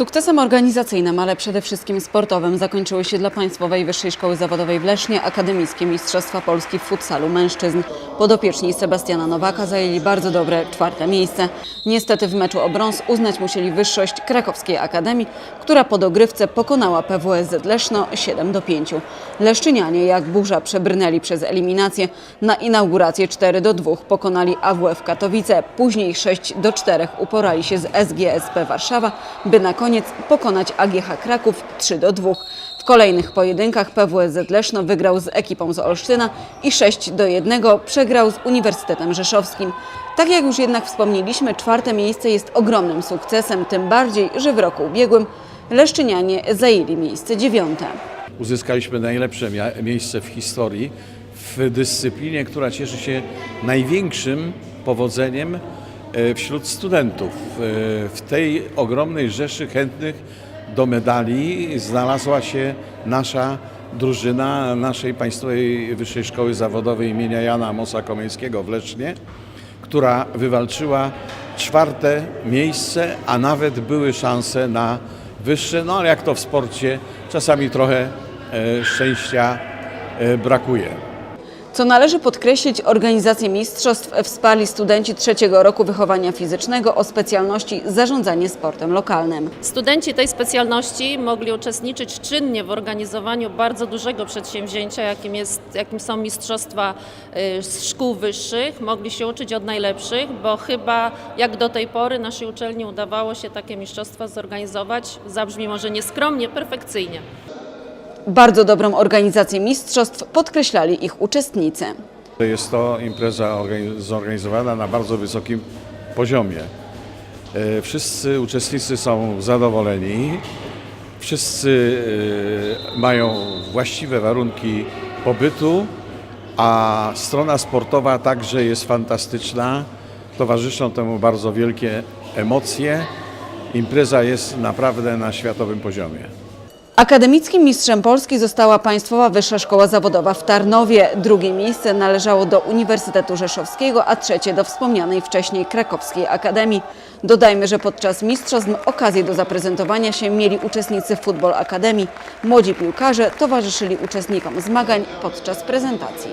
Sukcesem organizacyjnym, ale przede wszystkim sportowym zakończyły się dla Państwowej Wyższej Szkoły Zawodowej w Lesznie Akademickie Mistrzostwa Polski w futsalu mężczyzn. Podopieczni Sebastiana Nowaka zajęli bardzo dobre czwarte miejsce. Niestety w meczu o brąz uznać musieli wyższość krakowskiej Akademii, która po dogrywce pokonała PWSZ Leszno 7 do 5. Leszczynianie jak burza przebrnęli przez eliminację. Na inaugurację 4 do 2 pokonali AWF Katowice, później 6 do 4 uporali się z SGSP Warszawa, by na koniec pokonać AGH Kraków 3 do 2. W kolejnych pojedynkach PWSZ Leszno wygrał z ekipą z Olsztyna i 6 do 1 przegrał z Uniwersytetem Rzeszowskim. Tak jak już jednak wspomnieliśmy, czwarte miejsce jest ogromnym sukcesem, tym bardziej, że w roku ubiegłym Leszczynianie zajęli miejsce dziewiąte. Uzyskaliśmy najlepsze miejsce w historii w dyscyplinie, która cieszy się największym powodzeniem wśród studentów. E, W tej ogromnej rzeszy chętnych do medali znalazła się nasza drużyna naszej Państwowej Wyższej Szkoły Zawodowej imienia Jana Amosa Komeńskiego w Lesznie, która wywalczyła czwarte miejsce, a nawet były szanse na wyższe, no ale jak to w sporcie, czasami trochę e, szczęścia e, brakuje. Co należy podkreślić, organizację mistrzostw wsparli studenci trzeciego roku wychowania fizycznego o specjalności zarządzanie sportem lokalnym. Studenci tej specjalności mogli uczestniczyć czynnie w organizowaniu bardzo dużego przedsięwzięcia, jakim, jest, jakim są mistrzostwa y, szkół wyższych. Mogli się uczyć od najlepszych, bo chyba jak do tej pory naszej uczelni udawało się takie mistrzostwa zorganizować, zabrzmi może nieskromnie, perfekcyjnie. Bardzo dobrą organizację mistrzostw podkreślali ich uczestnicy. Jest to impreza organi- zorganizowana na bardzo wysokim poziomie. E, Wszyscy uczestnicy są zadowoleni, wszyscy e, mają właściwe warunki pobytu, a strona sportowa także jest fantastyczna. Towarzyszą temu bardzo wielkie emocje. Impreza jest naprawdę na światowym poziomie. Akademickim mistrzem Polski została Państwowa Wyższa Szkoła Zawodowa w Tarnowie. Drugie miejsce należało do Uniwersytetu Rzeszowskiego, a trzecie do wspomnianej wcześniej Krakowskiej Akademii. Dodajmy, że podczas mistrzostw okazję do zaprezentowania się mieli uczestnicy Football Akademii. Młodzi piłkarze towarzyszyli uczestnikom zmagań podczas prezentacji.